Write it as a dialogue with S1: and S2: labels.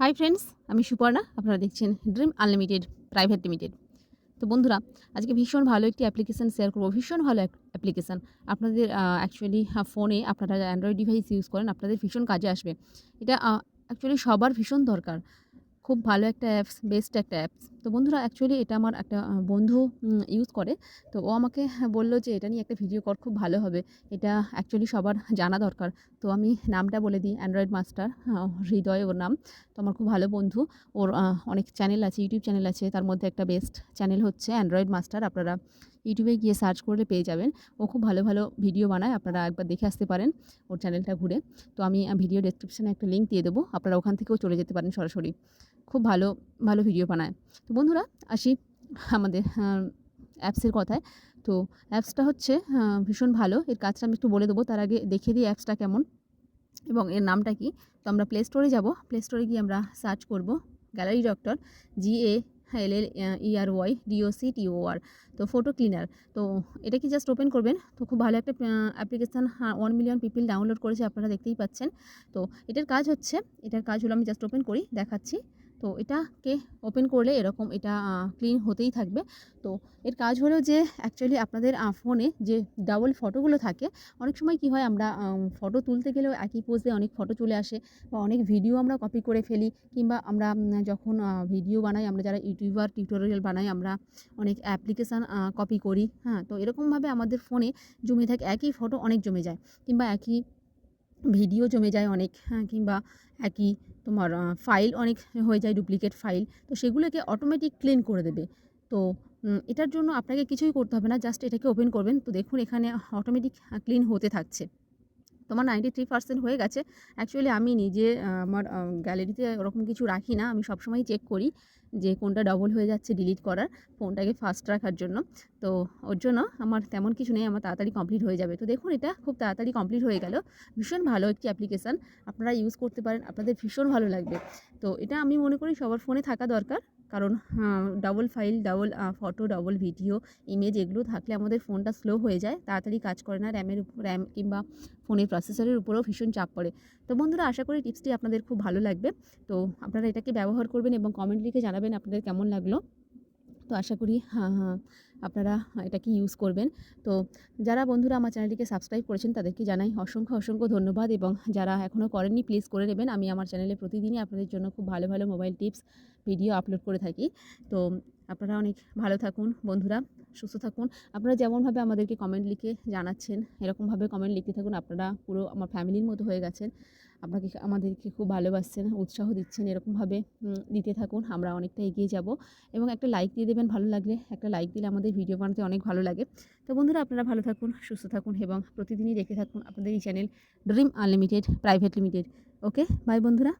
S1: Hi friends, আমি সুপর্ণা, আপনারা দেখছেন ড্রিম আনলিমিটেড, প্রাইভেট লিমিটেড। তো বন্ধুরা, আজকে ভীষণ ভালো একটি অ্যাপ্লিকেশান শেয়ার করব, ভীষণ ভালো অ্যাপ্লিকেশান আপনাদের অ্যাকচুয়ালি ফোনে আপনারা অ্যান্ড্রয়েড ডিভাইস ইউজ করেন, আপনাদের ভীষণ কাজে আসবে। এটা অ্যাকচুয়ালি সবার ভীষণ দরকার। খুব ভালো একটা অ্যাপস বেস্ট একটা অ্যাপস তো বন্ধুরা অ্যাকচুয়ালি এটা আমার একটা বন্ধু ইউজ করে। তো ও আমাকে বলল যে, এটা নিয়ে একটা ভিডিও কর, খুব ভালো হবে। এটা অ্যাকচুয়ালি সবার জানা দরকার। তো আমি নামটা বলে দিই অ্যান্ড্রয়েড মাস্টার হৃদয় ওর নাম। তো আমার খুব ভালো বন্ধু। ওর অনেক চ্যানেল আছে ইউটিউব চ্যানেল আছে। তার মধ্যে একটা বেস্ট চ্যানেল হচ্ছে অ্যান্ড্রয়েড মাস্টার আপনারা ইউটিউবে গিয়ে সার্চ করলে পেয়ে যাবেন। ও খুব ভালো ভালো ভিডিও বানায়। আপনারা একবার দেখে আসতে পারেন ওর চ্যানেলটা ঘুরে। তো আমি ভিডিও ডেসক্রিপশানে একটা লিঙ্ক দিয়ে দেবো। আপনারা ওখান থেকেও চলে যেতে পারেন সরাসরি। খুব ভালো ভালো ভিডিও বানায়। তো বন্ধুরা, আসি আমাদের অ্যাপসের কথায়। তো অ্যাপসটা হচ্ছে ভীষণ ভালো। এর কাজটা আমি একটু বলে দেবো। তার আগে দেখিয়ে দিই অ্যাপসটা কেমন। এবং এর নামটা কি? তো আমরা প্লে স্টোরে যাব। প্লে স্টোরে গিয়ে আমরা সার্চ করব gallery doctor G A L L E R Y D O C T O R তো ফটো ক্লিনার তো এটা কি জাস্ট ওপেন করবেন? তো খুব ভালো একটা application one million people download করেছে, আপনারা দেখতেই পাচ্ছেন। তো এটার কাজ হচ্ছে, এটার কাজ হলো আমি জাস্ট ওপেন করি, দেখাচ্ছি। তো এটাকে ওপেন করলে এরকম এটা ক্লিন হতেই থাকবে। তো এর কাজ হলো যে অ্যাকচুয়ালি আপনাদের ফোনে যে ডাবল ফটোগুলো থাকে, অনেক সময় কি হয় আমরা ফটো তুলতে গেলেও একই পোজে অনেক ফটো চলে আসে বা অনেক ভিডিও আমরা কপি করে ফেলি কিংবা আমরা যখন ভিডিও বানাই, আমরা যারা ইউটিউবার টিউটোরিয়াল বানাই, আমরা অনেক অ্যাপ্লিকেশান কপি করি হ্যাঁ? তো এরকমভাবে আমাদের ফোনে জমে থাকে, একই ফটো অনেক জমে যায় কিংবা একই ভিডিও জমে যায় অনেক হ্যাঁ কিংবা একই তোমার ফাইল অনেক হয়ে যায় ডুপ্লিকেট ফাইল তো সেগুলোকে অটোমেটিক ক্লিন করে দেবে। তো এটার জন্য আপনাকে কিছুই করতে হবে না জাস্ট এটাকে ওপেন করবেন। তো দেখুন, এখানে অটোমেটিক ক্লিন হতে থাকছে। তোমার নাইনটি থ্রি পার্সেন্ট হয়ে গেছে। অ্যাকচুয়ালি আমি নিজে আমার গ্যালারিতে ওরকম কিছু রাখি না। আমি সবসময় চেক করি যে কোনটা ডবল হয়ে যাচ্ছে ডিলিট করার ফোনটাকে ফাস্ট রাখার জন্য। তো ওর জন্য আমার তেমন কিছু নেই, আমার তাড়াতাড়ি কমপ্লিট হয়ে যাবে। তো দেখুন, এটা খুব তাড়াতাড়ি কমপ্লিট হয়ে গেল। ভীষণ ভালো একটি অ্যাপ্লিকেশান আপনারা ইউজ করতে পারেন, আপনাদের ভীষণ ভালো লাগবে। তো এটা আমি মনে করি সবার ফোনে থাকা দরকার। কারণ double file double photo double video image এগুলো থাকলে আমাদের ফোনটা স্লো হয়ে যায়, তাড়াতাড়ি কাজ করে না র্যামের উপর র্যাম কিংবা ফোনের প্রসেসরের উপরেও ভীষণ চাপ পড়ে। তো বন্ধুরা, আশা করি টিপসটি আপনাদের খুব ভালো লাগবে। তো আপনারা এটাকে ব্যবহার করবেন এবং কমেন্ট লিখে জানাবেন আপনাদের কেমন লাগল। তো আশা করি হ্যাঁ হ্যাঁ। আপনারা এটাকে ইউজ করবেন। তো যারা বন্ধুরা আমার চ্যানেলটিকে সাবস্ক্রাইব করেছেন, তাদেরকে জানাই অসংখ্য অসংখ্য ধন্যবাদ এবং যারা এখনও করেননি প্লিজ করে নেবেন। আমি আমার চ্যানেলে প্রতিদিনই আপনাদের জন্য খুব ভালো ভালো মোবাইল টিপস ভিডিও আপলোড করে থাকি। তো আপনারা অনেক ভালো থাকুন বন্ধুরা, সুস্থ থাকুন। আপনারা যেমনভাবে আমাদেরকে কমেন্ট লিখে জানাচ্ছেন, এরকমভাবে কমেন্ট লিখতে থাকুন। আপনারা পুরো আমার ফ্যামিলির মতো হয়ে গেছেন। আপনাকে আমাদেরকে খুব ভালোবাসছেন, উৎসাহ দিচ্ছেন, এরকমভাবে দিতে থাকুন, আমরা অনেকটা এগিয়ে যাব। এবং একটা লাইক দিয়ে দেবেন ভালো লাগলে, একটা লাইক দিলে আমাদের ভিডিও বানাতে অনেক ভালো লাগে। তো বন্ধুরা, আপনারা ভালো থাকুন, সুস্থ থাকুন এবং প্রতিদিনই দেখে থাকুন আপনাদের এই channel dream unlimited private limited okay bye বন্ধুরা।